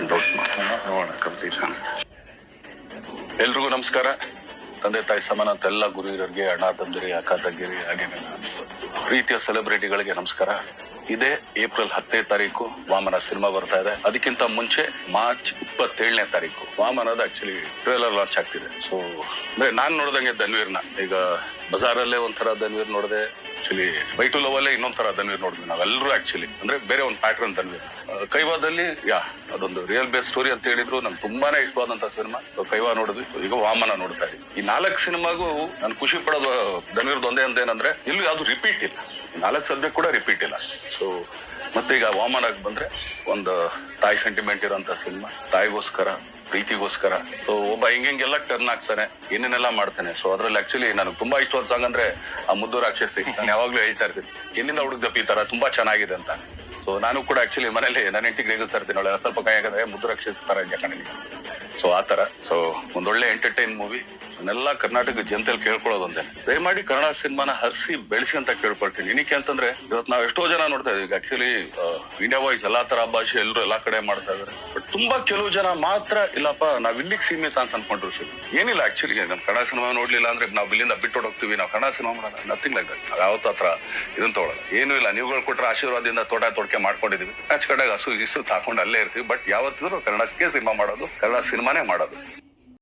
ನೋಡೋಣ ಕಂಪ್ಲೀಟ್ ಎಲ್ರಿಗೂ ನಮಸ್ಕಾರ. ತಂದೆ ತಾಯಿ ಸಮಾನ ಅಂತ ಎಲ್ಲ ಗುರು ಇರೋರಿಗೆ ಅಣ್ಣ ತಂದಿರಿ ಅಕ್ಕ ತಂಗಿರಿ ಹಾಗೆ ಪ್ರೀತಿಯ ಸೆಲೆಬ್ರಿಟಿಗಳಿಗೆ ನಮಸ್ಕಾರ. ಇದೇ ಏಪ್ರಿಲ್ ಹತ್ತನೇ ತಾರೀಕು ವಾಮನ ಸಿನಿಮಾ ಬರ್ತಾ ಇದೆ. ಅದಕ್ಕಿಂತ ಮುಂಚೆ ಮಾರ್ಚ್ ಇಪ್ಪತ್ತೇಳನೇ ತಾರೀಕು. ವಾಮನದ ಆಕ್ಚುಲಿ ಟ್ರೇಲರ್ ಲಾಂಚ್ ಆಗ್ತಿದೆ. ಸೊ ಅಂದ್ರೆ ನಾನ್ ನೋಡ್ದಂಗೆ ಧನ್ವೀರ್ನ. ಈಗ ಬಜಾರಲ್ಲೇ ಒಂಥರ ಧನ್ವೀರ್ ನೋಡಿದೆ ಆಕ್ಚುಲಿ ಬೈ ಟು ಲವ್ ಅಲ್ಲೇ ಇನ್ನೊಂಥರ ಧನ್ವೀರ್ ನೋಡಿದ್ವಿ ನಾವೆಲ್ಲರೂ ಆಕ್ಚುಲಿ ಅಂದ್ರೆ ಬೇರೆ ಒಂದು ಪ್ಯಾಟರ್ನ್ ಧನ್ವೀರ್. ಕೈವಾದಲ್ಲಿ, ಯಾ, ಅದೊಂದು ರಿಯಲ್ ಬೇಸ್ ಸ್ಟೋರಿ ಅಂತ ಹೇಳಿದ್ರು. ನಮ್ಗೆ ತುಂಬಾನೇ ಇಷ್ಟವಾದಂತ ಸಿನಿಮಾ ಕೈವಾ ನೋಡಿದ್ವಿ. ಈಗ ವಾಮನ ನೋಡ್ತಾ ಇದ್ವಿ ಈ ನಾಲ್ಕು ಸಿನಿಮಾಗೂ ನಾನು ಖುಷಿ ಪಡೋದು ಧನ್ವೀರ್ದು ಒಂದೇ ಒಂದೇನಂದ್ರೆ ಇಲ್ಲಿ ಯಾವ್ದು ರಿಪೀಟ್ ಇಲ್ಲ. ನಾಲ್ಕು ಸಬ್ಜೆಕ್ಟ್ ಕೂಡ ರಿಪೀಟ್ ಇಲ್ಲ. ಸೊ ಮತ್ತೆ ಈಗ ವಾಮನಕ್ಕೆ ಬಂದ್ರೆ, ಒಂದು ತಾಯಿ ಸೆಂಟಿಮೆಂಟ್ ಇರೋಂತ ಸಿನಿಮಾ ತಾಯಿಗೋಸ್ಕರ ಪ್ರೀತಿಗೋಸ್ಕರ. ಸೊ ಒಬ್ಬ ಹಿಂಗೆಲ್ಲ ಟರ್ನ್ ಆಗ್ತಾನೆ, ಏನೇನೆಲ್ಲ ಮಾಡ್ತಾನೆ. ಸೊ ಅದ್ರಲ್ಲಿ ಆಕ್ಚುಲಿ ನನಗೆ ತುಂಬಾ ಇಷ್ಟವಾದ ಸಾಂಗ್ ಅಂದ್ರೆ ಆ ಮುದ್ದು ರಾಕ್ಷಸಿ. ನಾನು ಯಾವಾಗ್ಲೂ ಹೇಳ್ತಾ ಇರ್ತೀನಿ, ಎಲ್ಲಿಂದ ಈ ತರ? ತುಂಬಾ ಚೆನ್ನಾಗಿದೆ ಅಂತ. ಸೊ ನಾನು ಕೂಡ ಆಕ್ಚುಲಿ ಮನೇಲಿ ನನ್ನ ಹೆಂಡತಿಗೆ ರೇಗಿಸ್ತಾ ಇರ್ತೀನಿ, ಅವಳ ಸ್ವಲ್ಪ ಕೈ ಮುದ್ದು ರಾಕ್ಷಸಿ ತರ ಇದೆ ಕಣೆ ಸೊ ಆ ತರ ಸೊ ಒಂದೊಳ್ಳೆ ಎಂಟರ್ಟೈನ್ ಮೂವಿ ಅದನ್ನೆಲ್ಲ ಕರ್ನಾಟಕ ಜನತೆಯಲ್ಲಿ ಕೇಳ್ಕೊಳ್ಳೋದೊಂದೇ ದಯಮಾಡಿ ಕನ್ನಡ ಸಿನಿಮಾನ ಹರಿಸಿ ಬೆಳೆಸಿ ಅಂತ ಕೇಳ್ಕೊಳ್ತೀನಿ. ಏನಕ್ಕೆ ಅಂತಂದ್ರೆ ಇವತ್ತು ನಾವು ಎಷ್ಟೋ ಜನ ನೋಡ್ತಾ ಇದೀವಿ. ಆಕ್ಚುಲಿ ಇಂಡಿಯಾ ವಾಯ್ಸ್ ಎಲ್ಲಾ ತರ ಭಾಷೆ ಎಲ್ಲರೂ ಎಲ್ಲಾ ಕಡೆ ಮಾಡ್ತಾ ಇದಾರೆ. ಬಟ್ ತುಂಬಾ ಕೆಲವು ಜನ ಮಾತ್ರ, ಇಲ್ಲಪ್ಪ, ನಾವ್ ಇಲ್ಲಿಗೆ ಸೀಮಿತ ಅಂತ ಅನ್ಕೊಂಡ್ರು ಏನಿಲ್ಲ ಆಕ್ಚುಲಿ ನಮ್ ಕನ್ನಡ ಸಿನಿಮಾ ನೋಡ್ಲಿಲ್ಲ ಅಂದ್ರೆ ನಾವು ಇಲ್ಲಿಂದ ಬಿಟ್ಟು ಹೋಗ್ತೀವಿ. ನಾವು ಕನ್ನಡ ಸಿನಿಮಾ ಮಾಡೋಣ. ನಥಿಂಗ್ ಲೈಕ್ ದಟ್ ಯಾವತ್ತ ಹತ್ರ ತಗೊಳ್ಳೋದು ಏನು ಇಲ್ಲ. ನೀವುಗಳು ಕೊಟ್ಟರೆ ಆಶೀರ್ವಾದದಿಂದ ತೋಟ ತೊಡಕೆ ಮಾಡ್ಕೊಂಡಿದೀವಿ. ಕಡೆ ಹಸು ಇಸು ಹಾಕೊಂಡು ಅಲ್ಲೇ ಇರ್ತೀವಿ. ಬಟ್ ಯಾವತ್ತಿದ್ರು ಕನ್ನಡಕ್ಕೆ ಸಿನಿಮಾ ಮಾಡೋದು, ಕನ್ನಡ ಸಿನಿಮಾನೇ ಮಾಡೋದು.